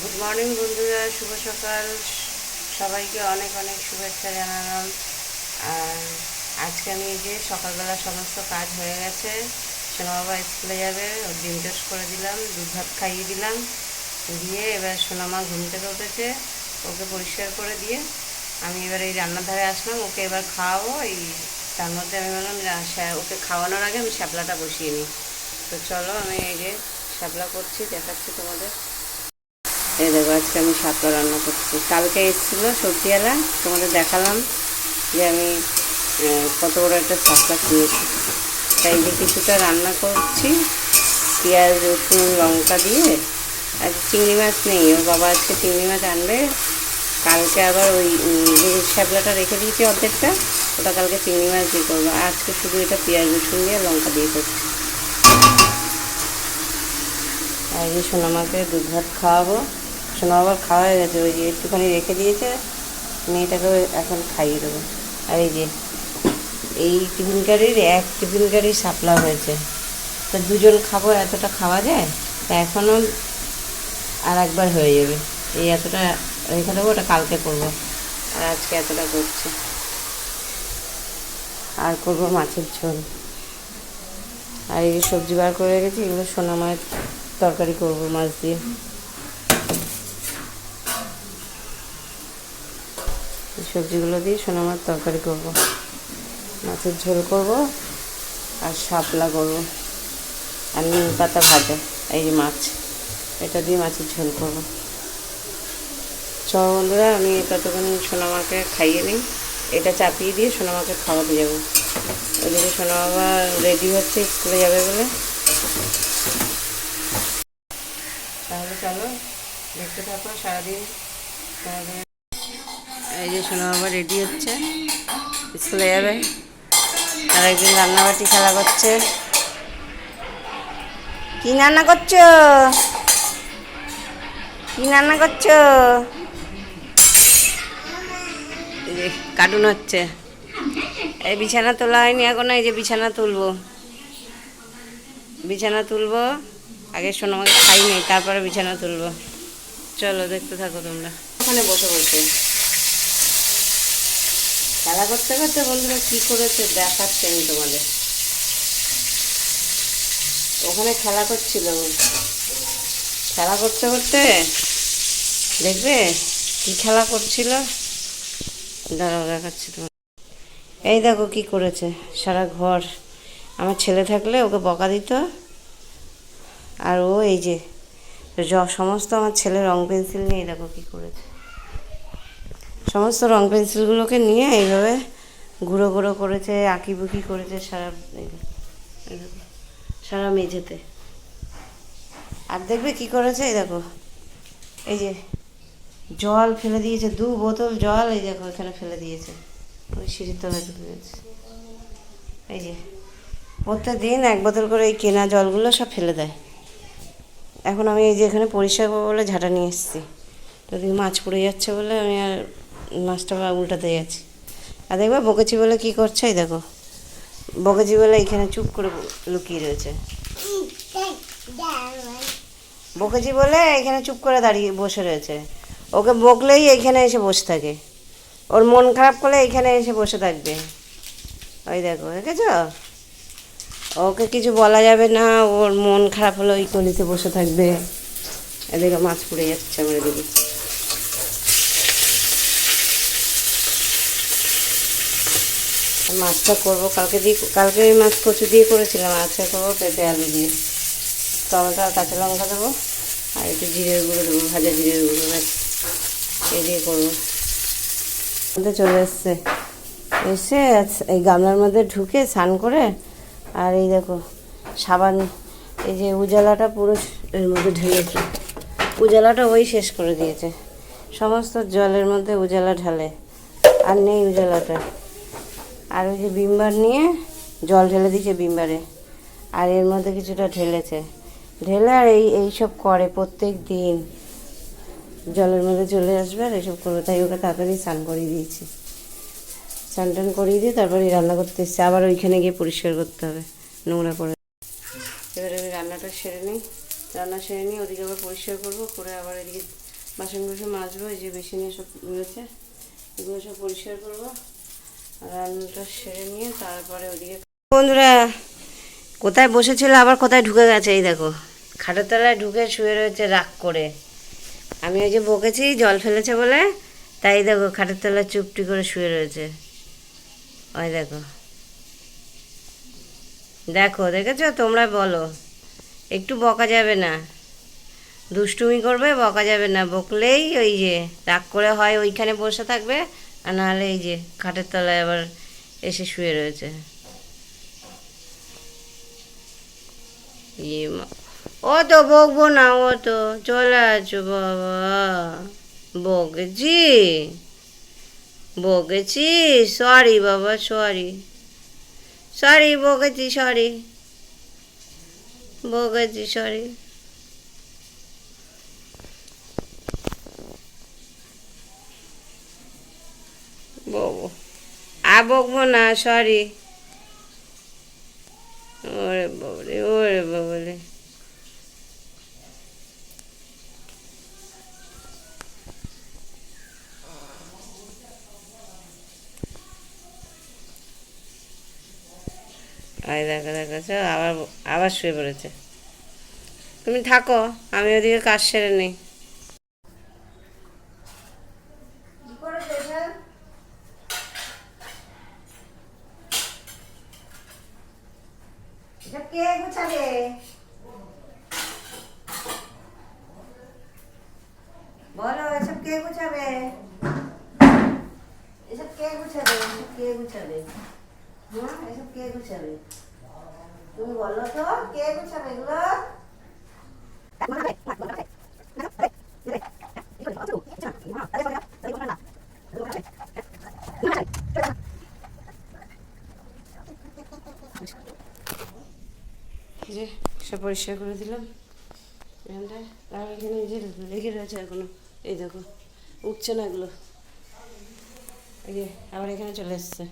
Good morning বন্ধুরা। শুভ সকাল। সবাইকে অনেক অনেক শুভেচ্ছা জানালাম। আর আজকে আমি এই যে সকালবেলা সমস্ত কাজ হয়ে গেছে সোনা বাবা স্কুলে যাবে, ওর ডিম টোস্ট করে দিলাম, দুধ ভাত খাইয়ে দিলাম, দিয়ে এবার সোনামা ঘুম থেকে উঠেছে, ওকে পরিষ্কার করে দিয়ে আমি এবার এই রান্নার ধারে আসলাম, ওকে এবার খাওয়াবো। এই তার মধ্যে আমি বললাম ওকে খাওয়ানোর আগে আমি শ্যাপলাটা বসিয়ে নিই। তো চলো আমি এই যে শ্যাপলা করছি, দেখাচ্ছি তোমাদের। এই দেখো, আজকে আমি শাপলা রান্না করছি। কালকে এসেছিল সবজিওয়ালা তোমাদের দেখালাম যে আমি কত বড় একটা শাপলা কিনেছি। তাই যে কিছুটা রান্না করছি, পেঁয়াজ, রসুন, লঙ্কা দিয়ে। আর চিংড়ি মাছ নেই, ওর বাবা আজকে চিংড়ি মাছ আনবে। কালকে আবার ওই যে শ্যাপলাটা রেখে দিয়েছি অর্ধেকটা, ওটা কালকে চিংড়ি মাছ দিয়ে করব। আজকে শুধু এটা পেঁয়াজ, রসুন দিয়ে লঙ্কা দিয়ে করছি। আর এই সোনামাকে দুধ ভাত খাওয়াবো। সোনা আবার খাওয়া হয়ে গেছে, ওই যে একটুখানি রেখে দিয়েছে মেয়েটাকে এখন খাইয়ে দেবো। আর এই যে, এই টিফিন গাড়ির এক টিফিন গাড়ির সাপলা হয়েছে। তো দুজন খাব, এতটা খাওয়া যায়, তা এখনও আর একবার হয়ে যাবে। এই এতটা রেখে দেবো, ওটা কালকে করব। আর আজকে এতটা করছি। আর করব মাছের ঝোল। আর এই সবজি বার করে রেখেছি, এগুলো সোনা মায়ের তরকারি করব মাছ দিয়ে। সবজিগুলো দিয়ে সোনা মাছ তরকারি করব। মাছের ঝোল করব আর শাপলা করব আর নিম পাতা ভাজা, এই যে মাছ। এটা দিয়ে মাছের ঝোল করব। চ বন্ধুরা, আমি ততক্ষণ সোনামাকে খাইয়ে নিই। এটা চাপিয়ে দিয়ে সোনামাকে খাওয়াতে যাব। ওইদিকে সোনা বাবা রেডি হচ্ছে, স্কুলে যাবে বলে। তাহলে চলো, দেখতে থাকো সারাদিন। সারাদিন এই যে সোনা বাবা রেডি হচ্ছে স্কুলে যাবে। আর একদিন রান্নাবাটি খেলা করছে। কি রান্না করছ? কি রান্না করছ? কার্টুন হচ্ছে। এই বিছানা তোলা হয়নি এখন, এই যে বিছানা তুলবো। বিছানা তুলবো, আগে সোনামাকে খাই নেই, তারপরে বিছানা তুলবো। চলো দেখতে থাকো তোমরা। ওখানে বসে বসে। খেলা করতে করতে বন্ধুরা কি করেছে? দেখাচ্ছে আমি তোমাদের। ওখানে খেলা করছিল খেলা করতে করতে দেখবে কি খেলা করছিল? দাঁড়াও, দেখাচ্ছি তোমার এই দেখো কি করেছে, সারা ঘর। আমার ছেলে থাকলে ওকে বকা দিত। আর ও এই যে সমস্ত আমার ছেলে রং পেন্সিল নিয়ে দেখো কি করেছে। সমস্ত রং পেন্সিলগুলোকে নিয়ে এইভাবে গুঁড়ো গুঁড়ো করেছে, আঁকিবুকি করেছে সারা সারা মেঝেতে। আর দেখবে কি করেছে? এই দেখো, এই যে জল ফেলে দিয়েছে, দু বোতল জল এই দেখো এখানে ফেলে দিয়েছে। ওই সিঁড়ির তলায় গেছে। এই যে প্রত্যেক দিন এক বোতল করে এই কেনা জলগুলো সব ফেলে দেয়। এখন আমি এই যে এখানে পরিষ্কার বলে ঝাঁটা নিয়ে এসেছি। যদি মাছ পড়ে যাচ্ছে বলে আমি আর মাছটা উল্টাতে যাচ্ছি আর দেখবে বকেছি বলে কি করছে? দেখো। বকেছি বলে এখানে চুপ করে লুকিয়ে রয়েছে। বকেছি বলে এখানে চুপ করে দাঁড়িয়ে বসে রয়েছে। ওকে বকলেই এইখানে এসে বসে থাকে। ওর মন খারাপ করলে এইখানে এসে বসে থাকবে। ওই দেখো, দেখেছ? ওকে কিছু বলা যাবে না। ওর মন খারাপ হলে ওই কলিতে বসে থাকবে। এদিকে মাছ পড়ে যাচ্ছে আমার এদিকে মাছটা করব। কালকে দিয়ে, কালকে মাছ কচু দিয়ে করেছিলাম, আজকে করব পেঁপে, আলু দিয়ে। টমেটো আর কাঁচা লঙ্কা দেবো, আর একটু জিরের গুঁড়ো দেবো, ভাজা জিরের গুঁড়ো, ব্যাস। এই দিয়ে করব। মধ্যে চলে এসছে। এসে এই গামলার মধ্যে ঢুকে স্নান করে, আর এই দেখো, সাবান, এই যে উজালাটা পুরো এর মধ্যে ঢেলেছে উজালাটা ওই শেষ করে দিয়েছে। সমস্ত জলের মধ্যে উজালা ঢালে। আর নেই উজালাটা। আর ওই যে বিমবার নিয়ে জল ঢেলে দিয়েছে বিমবারে। আর এর মধ্যে কিছুটা ঢেলেছে। ঢেলে আর এই এইসব করে প্রত্যেক দিন। জলের মধ্যে চলে আসবে আর এসব করবে। তাই ওকে তাড়াতাড়ি স্নান করিয়ে দিয়েছি। স্নান টান করিয়ে দিয়ে তারপরে রান্না করতে এসছে। আবার ওইখানে গিয়ে পরিষ্কার করতে হবে। নোংরা করে এবারে আমি রান্নাটা সেরে নিই। রান্না সেরে নিই ওদিকে আবার পরিষ্কার করব। করে আবার এদিকে বাসন কুসন মাজবো। এই যে বেসিনে সব রয়েছে, এগুলো সব পরিষ্কার করব। রান্নাটা সেরে নিয়ে তারপরে ওদিকে বন্ধুরা, কোথায় বসেছিল, আবার কোথায় ঢুকে গেছে, এই দেখো। খাটের তলায় ঢুকে শুয়ে রয়েছে রাগ করে। আমি ওই যে বকেছি, জল ফেলেছে বলে, তাই দেখো খাটের তলায় চুপটি করে শুয়ে রয়েছে। ওই দেখো। দেখো, দেখেছ? তোমরা বলো। একটু বকা যাবে না। দুষ্টুমি করবে, বকা যাবে না। বকলেই ওই যে রাগ করে হয়, ওইখানে বসে থাকবে। আর নাহলে এই যে খাটের তলায় আবার এসে শুয়ে রয়েছে। ইয়ে ও তো বকবো না, ও তো চলে আছো বাবা। বকেছি বকেছি সরি বাবা সরি সরি বকেছি সরি বকেছি সরি বকবো। আর বকবো না সরি ওরে বাবরে ওরে বাবরে। আয় দেখো দেখেছ আবার আবার শুয়ে পড়েছে। তুমি থাকো, আমি ওদিকে কাজ সেরে নেই। Bye. সব পরিষ্কার করে দিলাম। এখানটায় আর এখানে যে লেগে রয়েছে এখনও। এই দেখো, উঠছে না এগুলো। আবার এখানে চলে এসছে।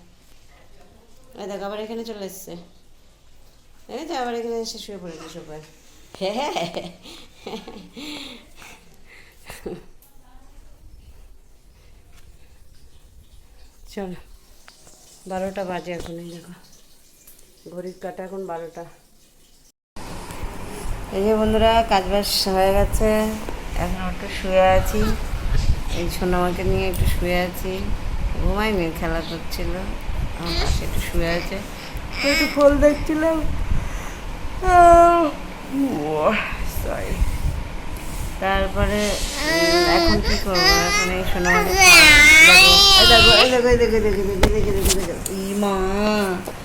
এই দেখো, আবার এখানে চলে এসছে। এই তো আবার এখানে এসে শুয়ে পড়েছে সবাই। হ্যাঁ চলো, বারোটা বাজে এখন, এই দেখো। ঘড়ির কাটা এখন বারোটা। এই যে বন্ধুরা কাজ বাজ হয়ে গেছে এখন একটু শুয়ে আছি এই সোনামাকে নিয়ে একটু শুয়ে আছি ঘুমাইনি খেলা করছিল আমার পাশে একটু শুয়ে আছে একটু ফল দেখছিলাম সরি তারপরে এখন কি করব এখন এই সোনামাকে দেখো দেখো দেখো দেখো দেখো দেখো দেখো দেখো দেখো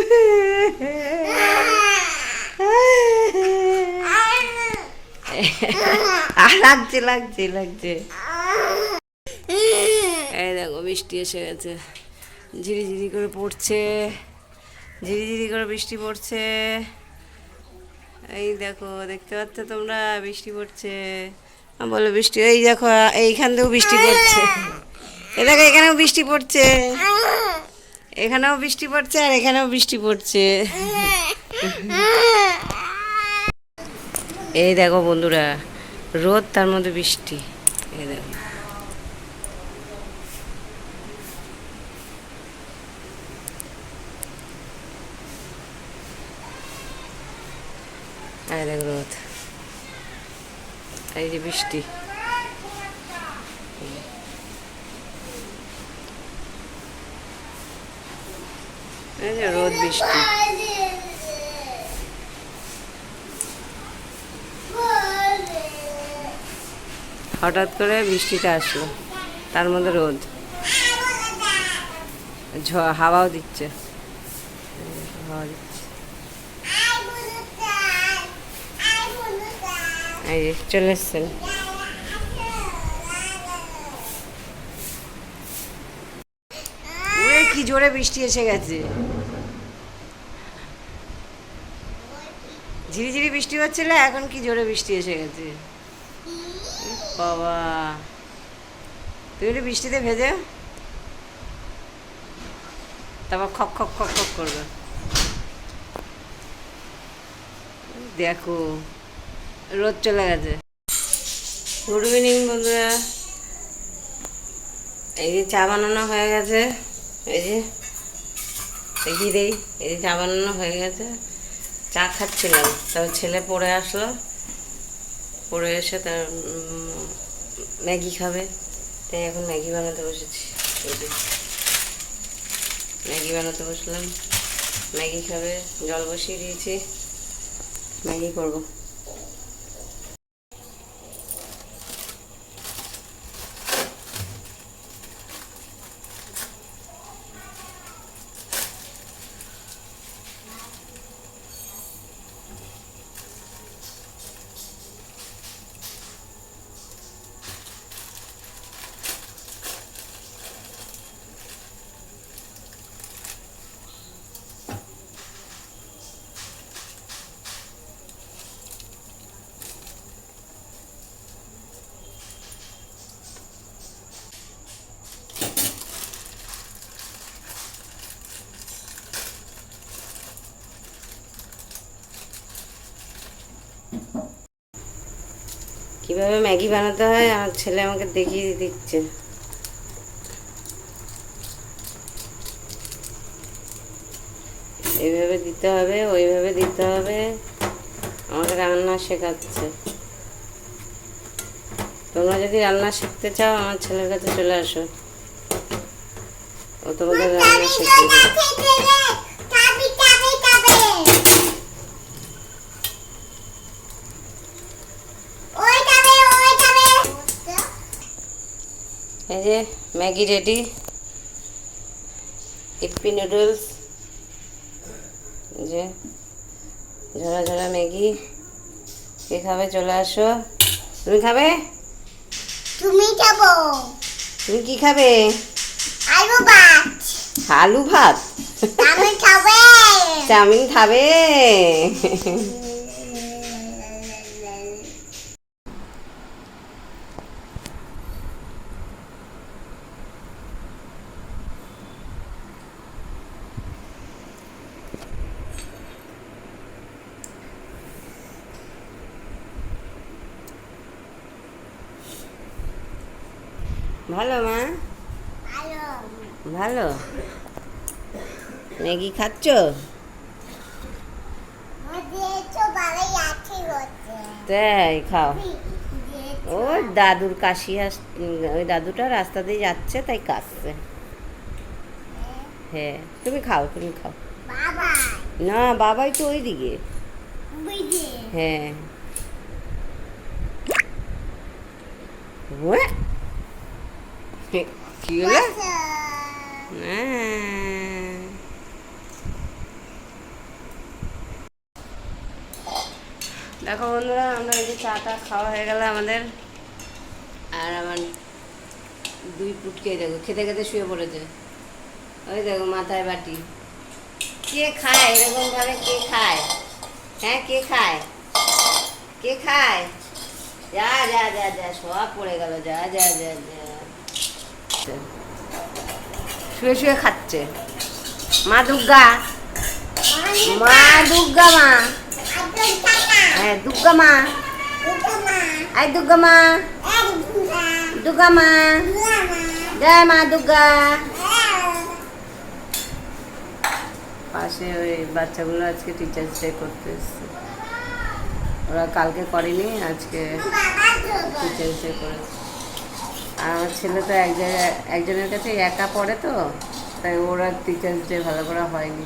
লাগছে লাগছে লাগছে। এই দেখো, বৃষ্টি এসে গেছে। ঝিরি ঝিরি করে পড়ছে। ঝিরি ঝিরি করে বৃষ্টি পড়ছে। এই দেখো, দেখতে পাচ্ছ তোমরা? বৃষ্টি পড়ছে। বলো বৃষ্টি। এই দেখো, এইখান থেকেও বৃষ্টি পড়ছে। এই দেখো, এখানেও বৃষ্টি পড়ছে। এখানেও বৃষ্টি পড়ছে আর এখানেও বৃষ্টি পড়ছে। এই দেখো বন্ধুরা, রোদ তার মধ্যে বৃষ্টি। এই দেখো। রোদ। এই যে বৃষ্টি। এই রোদ বৃষ্টি। হঠাৎ করে বৃষ্টিটা আসলো, তার মধ্যে রোদ। হাওয়াও দিচ্ছে। হাওয়া দিচ্ছে। এই চলে এসছেন। কি জোরে বৃষ্টি এসে গেছে। ঝিরিঝিরি বৃষ্টি হচ্ছিল, এখন কি জোরে বৃষ্টি এসে গেছে? বাবা। তুমি একটু বৃষ্টিতে ভেজে তারপর খক খক খক খক করবে। দেখো, রোদ চলে গেছে। গুড ইভিনিং বন্ধুরা। এই যে চা বানানো হয়ে গেছে। এই যে দেখিয়ে দেই, এই যে চা বানানো হয়ে গেছে। চা খাচ্ছিলাম, তারপর ছেলে পড়ে আসলো। পড়ে এসে তার ম্যাগি খাবে। তাই এখন ম্যাগি বানাতে বসেছি। এই ম্যাগি বানাতে বসলাম। ম্যাগি খাবে, জল বসিয়ে দিয়েছি। ম্যাগি করব। কীভাবে ম্যাগি বানাতে হয় আমার ছেলে আমাকে দেখিয়ে দিচ্ছে। এইভাবে দিতে হবে, ওইভাবে দিতে হবে। আমাকে রান্না শেখাচ্ছে। তোমরা যদি রান্না শিখতে চাও, আমার ছেলের কাছে চলে আসো। ও তোমাদের রান্না শিখিয়ে দেবে। এই যে ম্যাগি রেডি ইপি নুডলস যে ঝরা ঝরা ম্যাগি। কে খাবে? চলে আসো। তুমি খাবে? তুমি যাব তুমি কি খাবে? আলু ভাত। আলু ভাত? আমি খাবে। চাউমিন খাবে? ভালো মা? ভালো। ম্যাগি খাচ্ছ? তাই খাও। ও দাদুর কাশি আস ওই দাদুটা রাস্তা দিয়ে যাচ্ছে তাই কাশছে। হ্যাঁ। তুমি খাও তুমি খাও। না বাবাই তো ওই দিকে হ্যাঁ। ওয়ে। কি হলো। দেখো বন্ধুরা আমরা এই যে চা টা খাওয়া হয়ে গেল আমাদের। আর আমার দুই পুটকে দেখো খেতে খেতে শুয়ে পড়েছে। ওই দেখো মাথায় বাটি। কে খায়? এরকম ভাবে কে খায়? হ্যাঁ কে খায়? কে খায়? যা যা যা যা সব পড়ে গেল যা যা যা যা। শুয়ে শুয়ে খাচ্ছে। মা দুর্গা। মা দুর্গা মা। হ্যাঁ দুর্গা মা। আই দুর্গা মা। দুর্গা মা। জয় মা দুর্গা। পাশে ওই বাচ্চাগুলো আজকে টিচার্স ডে করতে এসছে। ওরা কালকে করেনি, আজকে টিচার্স ডে করেছে। আর আমার ছেলে তো এক জায়গায়, একজনের কাছে একা পড়ে তো, তাই ওরা টিচার্স ডে ভালো করে হয়নি।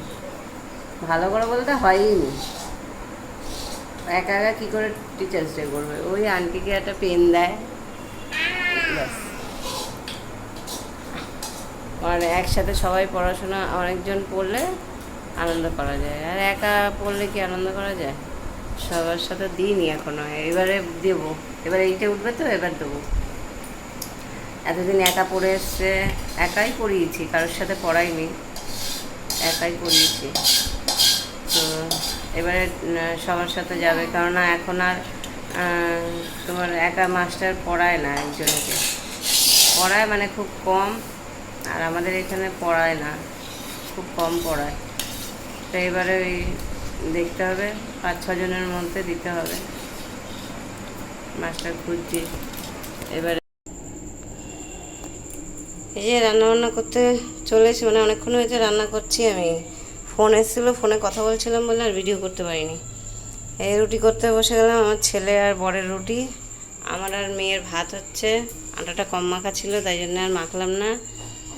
ভালো করে বলতে হয়নি একা একা কী করে টিচার্স ডে করবে? ওই আন্টিকে একটা পেন দেয়। ব্যাস। আর একসাথে সবাই পড়াশোনা, অনেকজন পড়লে আনন্দ করা যায়। আর একা পড়লে কি আনন্দ করা যায়? সবার সাথে দিইনি এখনও। এবারে দেবো। এবার এইটা উঠবে তো, এবার দেবো। এতদিন একা পড়ে এসছে, একাই পড়িয়েছি, কারোর সাথে পড়াইনি, একাই পড়িয়েছি। তো এবারে সবার সাথে যাবে, কেননা এখন আর তোমার একা মাস্টার পড়ায় না একজনকে। পড়ায় মানে খুব কম, আর আমাদের এখানে পড়ায় না, খুব কম পড়ায়। তো এবারে ওই দেখতে হবে, পাঁচ, ছজনের মধ্যে দিতে হবে। মাস্টার খুঁজছি, এবারে এই যে রান্না বান্না করতে চলে এসেছি মানে অনেকক্ষণ হয়েছে রান্না করছি আমি। ফোন এসেছিল, ফোনে কথা বলছিলাম বলে আর ভিডিও করতে পারিনি। এই রুটি করতে বসে গেলাম, আমার ছেলে আর বরের রুটি। আমার আর মেয়ের ভাত হচ্ছে, আটাটা কম মাখা ছিল, তাই জন্য আর মাখলাম না।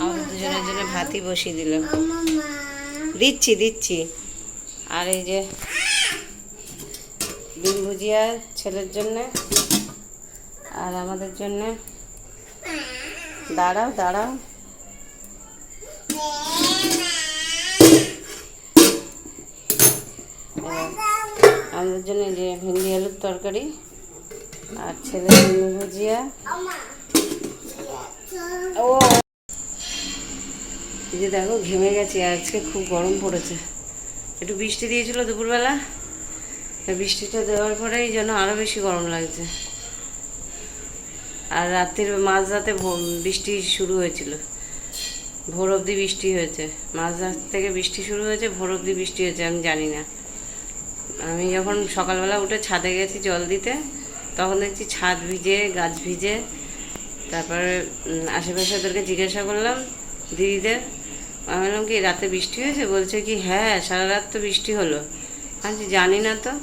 আমাদের দুজনের জন্য ভাতই বসিয়ে দিলাম। দিচ্ছি দিচ্ছি। আর এই যে ডিম ভুজিয়া ছেলের জন্যে আর আমাদের জন্যে দাঁড়াও দাঁড়াও। আমাদের জন্য যে ভেন্ডি আলুর তরকারি আর ছেলে ভুজিয়া। ও, এই যে দেখো, ঘেমে গেছি, আজকে খুব গরম পড়েছে। একটু বৃষ্টি দিয়েছিল দুপুরবেলা বৃষ্টিটা দেওয়ার পরেই যেন আরও বেশি গরম লাগছে। আর রাত্রির মাঝরাতে বৃষ্টি শুরু হয়েছিল। ভোর অবধি বৃষ্টি হয়েছে। মাঝরাত থেকে বৃষ্টি শুরু হয়েছে, ভোর অবধি বৃষ্টি হয়েছে, আমি জানি না। আমি যখন সকালবেলা উঠে ছাদে গেছি জল দিতে, তখন দেখছি ছাদ ভিজে, গাছ ভিজে। তারপরে আশেপাশে ওদেরকে জিজ্ঞাসা করলাম দিদিদের। আমি বললাম, কি রাতে বৃষ্টি হয়েছে? বলছে কি হ্যাঁ সারা রাত তো বৃষ্টি হলো। আমি জানি না তো।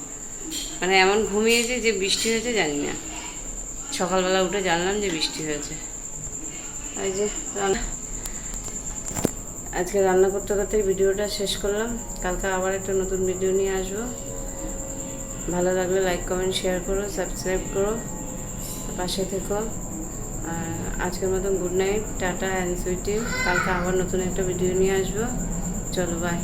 মানে এমন ঘুমিয়েছি যে বৃষ্টি হয়েছে জানি না। সকালবেলা উঠে জানলাম যে বৃষ্টি হয়েছে। এই যে রান্না। আজকে রান্না করতে করতে ভিডিওটা শেষ করলাম। কালকে আবার একটা নতুন ভিডিও নিয়ে আসব। ভালো লাগলে লাইক, কমেন্ট, শেয়ার করো, সাবস্ক্রাইব করো, পাশে থেকো। আর আজকের মতন good night, tata and sweetie কালকে আবার নতুন একটা ভিডিও নিয়ে আসব। চলো বাই